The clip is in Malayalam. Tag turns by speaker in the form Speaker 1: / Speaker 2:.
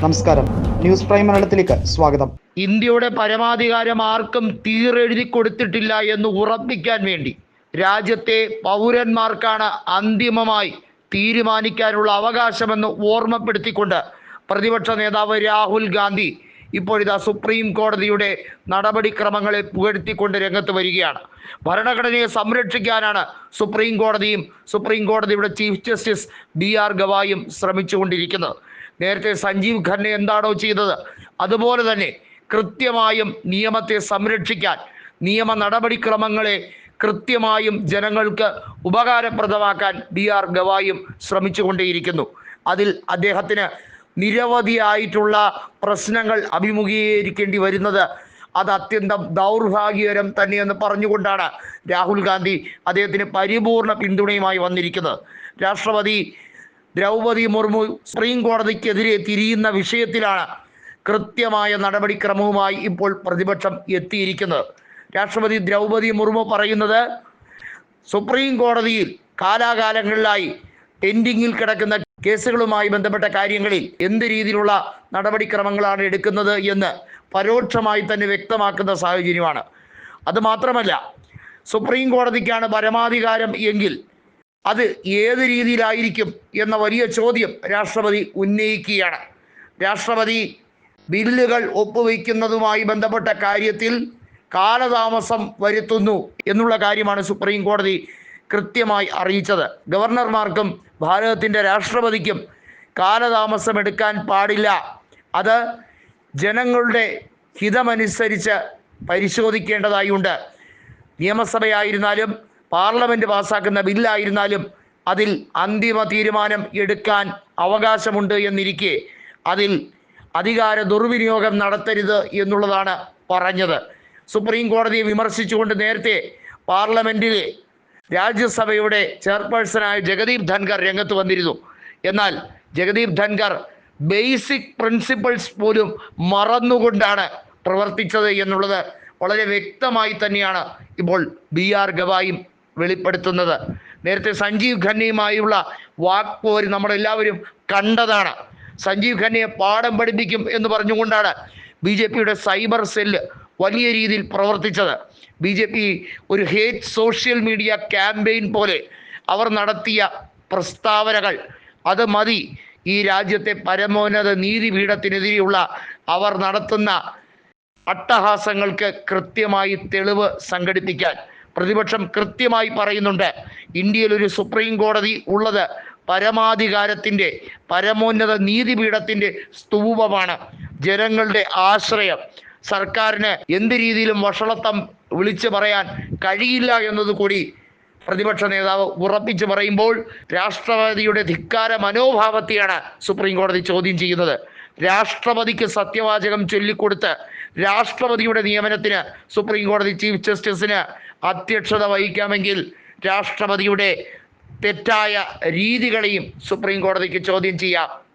Speaker 1: നമസ്കാരം. ന്യൂസ് പ്രൈം മലയാളത്തിലേക്ക് സ്വാഗതം.
Speaker 2: ഇന്ത്യയുടെ പരമാധികാരം ആർക്കും തീരെഴുതി കൊടുത്തിട്ടില്ല എന്ന് ഉറപ്പിക്കാൻ വേണ്ടി രാജ്യത്തെ പൗരന്മാർക്കാണ് അന്തിമമായി തീരുമാനിക്കാനുള്ള അവകാശമെന്ന് ഓർമ്മപ്പെടുത്തിക്കൊണ്ട് പ്രതിപക്ഷ നേതാവ് രാഹുൽ ഗാന്ധി ഇപ്പോഴിതാ സുപ്രീം കോടതിയുടെ നടപടിക്രമങ്ങളെ പുകഴ്ത്തിക്കൊണ്ട് രംഗത്ത് വരികയാണ്. ഭരണഘടനയെ സംരക്ഷിക്കാനാണ് സുപ്രീം കോടതിയും സുപ്രീം കോടതിയുടെ ചീഫ് ജസ്റ്റിസ് ബി ആർ ഗവായും ശ്രമിച്ചുകൊണ്ടിരിക്കുന്നത്. നേരത്തെ സഞ്ജീവ് ഖന്ന എന്താണോ ചെയ്തത്? അതുപോലെ തന്നെ കൃത്യമായും നിയമത്തെ സംരക്ഷിക്കാൻ നിയമ നടപടിക്രമങ്ങളെ കൃത്യമായും ജനങ്ങൾക്ക് ഉപകാരപ്രദമാക്കാൻ ബി ആർ ഗവായും ശ്രമിച്ചുകൊണ്ടേയിരിക്കുന്നു. അതിൽ അദ്ദേഹത്തിന് നിരവധിയായിട്ടുള്ള പ്രശ്നങ്ങൾ അഭിമുഖീകരിക്കേണ്ടി വരുന്നത് അത് അത്യന്തം ദൗർഭാഗ്യകരം തന്നെയെന്ന് പറഞ്ഞുകൊണ്ടാണ് രാഹുൽ ഗാന്ധി അദ്ദേഹത്തിന് പരിപൂർണ പിന്തുണയുമായി വന്നിരിക്കുന്നത്. രാഷ്ട്രപതി ദ്രൗപതി മുർമു സുപ്രീം കോടതിക്കെതിരെ തിരിയുന്ന വിഷയത്തിലാണ് കൃത്യമായ നടപടിക്രമവുമായി ഇപ്പോൾ പ്രതിപക്ഷം എത്തിയിരിക്കുന്നത്. രാഷ്ട്രപതി ദ്രൗപതി മുർമു പറയുന്നത് സുപ്രീം കോടതിയിൽ കാലാകാലങ്ങളിലായി പെൻഡിങ്ങിൽ കിടക്കുന്ന കേസുകളുമായി ബന്ധപ്പെട്ട കാര്യങ്ങളിൽ എന്ത് രീതിയിലുള്ള നടപടിക്രമങ്ങളാണ് എടുക്കുന്നത് എന്ന് പരോക്ഷമായി തന്നെ വ്യക്തമാക്കുന്ന സാഹചര്യമാണ്. അത് മാത്രമല്ല സുപ്രീം കോടതിക്കാണ് പരമാധികാരം എങ്കിൽ അത് ഏത് രീതിയിലായിരിക്കും എന്ന വലിയ ചോദ്യം രാഷ്ട്രപതി ഉന്നയിക്കുകയാണ്. രാഷ്ട്രപതി ബില്ലുകൾ ഒപ്പുവയ്ക്കുന്നതുമായി ബന്ധപ്പെട്ട കാര്യത്തിൽ കാലതാമസം വരുത്തുന്നു എന്നുള്ള കാര്യമാണ് സുപ്രീം കോടതി കൃത്യമായി അറിയിച്ചത്. ഗവർണർമാർക്കും ഭാരതത്തിന്റെ രാഷ്ട്രപതിക്കും കാലതാമസം എടുക്കാൻ പാടില്ല. അത് ജനങ്ങളുടെ ഹിതമനുസരിച്ച് പരിശോധിക്കേണ്ടതായുണ്ട്. നിയമസഭയായിരുന്നാലും പാർലമെന്റ് പാസാക്കുന്ന ബില്ലായിരുന്നാലും അതിൽ അന്തിമ തീരുമാനം എടുക്കാൻ അവകാശമുണ്ട് എന്നിരിക്കെ അതിൽ അധികാര ദുർവിനിയോഗം നടത്തരുത് എന്നുള്ളതാണ് പറഞ്ഞത്. സുപ്രീം കോടതിയെ വിമർശിച്ചുകൊണ്ട് നേരത്തെ പാർലമെന്റിലെ രാജ്യസഭയുടെ ചെയർപേഴ്സണായ ജഗദീപ് ധൻഖർ രംഗത്ത് വന്നിരുന്നു. എന്നാൽ ജഗദീപ് ധൻഖർ ബേസിക് പ്രിൻസിപ്പിൾസ് പോലും മറന്നുകൊണ്ടാണ് പ്രവർത്തിച്ചത് എന്നുള്ളത് വളരെ വ്യക്തമായി തന്നെയാണ് ഇപ്പോൾ ബി ആർ ഗവായും വെളിപ്പെടുത്തുന്നത്. നേരത്തെ സഞ്ജീവ് ഖന്നയുമായുള്ള വാക്പോര് നമ്മളെല്ലാവരും കണ്ടതാണ്. സഞ്ജീവ് ഖന്നയെ പാഠം പഠിപ്പിക്കും എന്ന് പറഞ്ഞുകൊണ്ടാണ് ബി ജെ പിയുടെ സൈബർ സെല്ല് വലിയ രീതിയിൽ പ്രവർത്തിച്ചത്. ബി ജെ പി ഒരു ഹേറ്റ് സോഷ്യൽ മീഡിയ ക്യാമ്പയിൻ പോലെ അവർ നടത്തിയ പ്രസ്താവനകൾ. അത് മതി. ഈ രാജ്യത്തെ പരമോന്നത നീതിപീഠത്തിനെതിരെയുള്ള അവർ നടത്തുന്ന അട്ടഹാസങ്ങൾക്ക് കൃത്യമായി തെളിവ് സംഘടിപ്പിക്കാൻ. പ്രതിപക്ഷം കൃത്യമായി പറയുന്നുണ്ട്. ഇന്ത്യയിൽ ഒരു സുപ്രീം കോടതി ഉള്ളത് പരമാധികാരത്തിന്റെ പരമോന്നത നീതിപീഠത്തിന്റെ സ്തൂപമാണ്. ജനങ്ങളുടെ ആശ്രയം. സർക്കാരിന് എന്ത് രീതിയിലും വഷളത്വം വിളിച്ചു പറയാൻ കഴിയില്ല എന്നത് കൂടി പ്രതിപക്ഷ നേതാവ് ഉറപ്പിച്ചു പറയുമ്പോൾ രാഷ്ട്രപതിയുടെ ധിക്കാര മനോഭാവത്തെയാണ് സുപ്രീം കോടതി ചോദ്യം ചെയ്യുന്നത്. രാഷ്ട്രപതിക്ക് സത്യവാചകം ചൊല്ലിക്കൊടുത്ത് രാഷ്ട്രപതിയുടെ നിയമനത്തിന് സുപ്രീം കോടതി ചീഫ് ജസ്റ്റിസിന് അധ്യക്ഷത വഹിക്കാമെങ്കിൽ രാഷ്ട്രപതിയുടെ തെറ്റായ രീതികളെയും സുപ്രീം കോടതിക്ക് ചോദ്യം ചെയ്യാം.